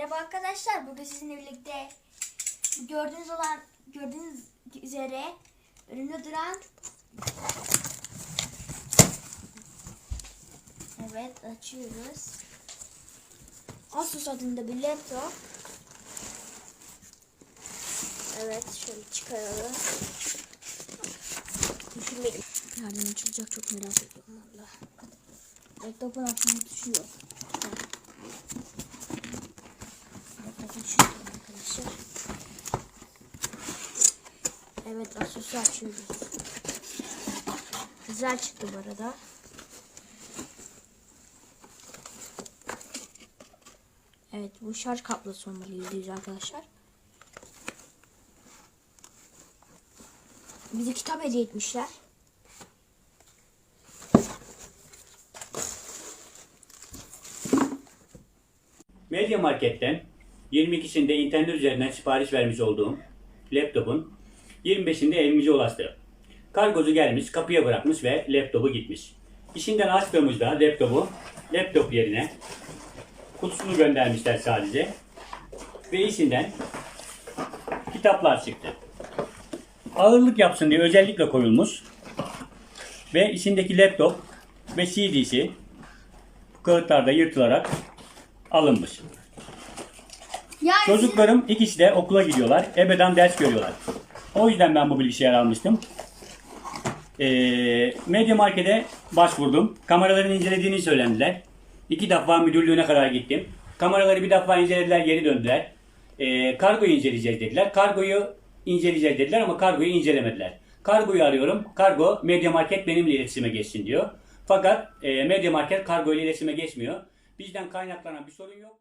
Merhaba arkadaşlar. Bugün sizinle birlikte gördüğünüz olan gördüğünüz üzere önümde duran Evet açıyoruz. Asus adında bir laptop. Evet şöyle çıkaralım. Düşünmeyin. Nereden açılacak çok merak ediyorum valla. Laptopun açma tuşu yok arkadaşlar. Evet Asus'u açıyoruz. Güzel çıktı bu arada. Evet bu şarj kablosu olmalı %100 arkadaşlar. Bize kitap hediye etmişler. Medya Market'ten 22'sinde internet üzerinden sipariş vermiş olduğum laptopun 25'inde evimize ulaştı. Kargocu gelmiş, kapıya bırakmış ve laptopu gitmiş. İşinden açtığımızda laptopu laptop yerine kutusunu göndermişler sadece. Ve içinden kitaplar çıktı. Ağırlık yapsın diye özellikle koyulmuş. Ve içindeki laptop ve CD'si bu kağıtlarda yırtılarak alınmış. Yani Çocuklarım ikisi de okula gidiyorlar. Ebeden ders görüyorlar. O yüzden ben bu bilgisayarı almıştım. Ee, Medya Market'e başvurdum. Kameraların incelediğini söylediler. İki defa müdürlüğüne kadar gittim. Kameraları bir defa incelediler, geri döndüler. Ee, kargoyu inceleyeceğiz dediler. Kargoyu inceleyeceğiz dediler ama kargoyu incelemediler. Kargoyu arıyorum. Kargo Medya Market benimle iletişime geçsin diyor. Fakat e, Medya Market kargo ile iletişime geçmiyor. Bizden kaynaklanan bir sorun yok.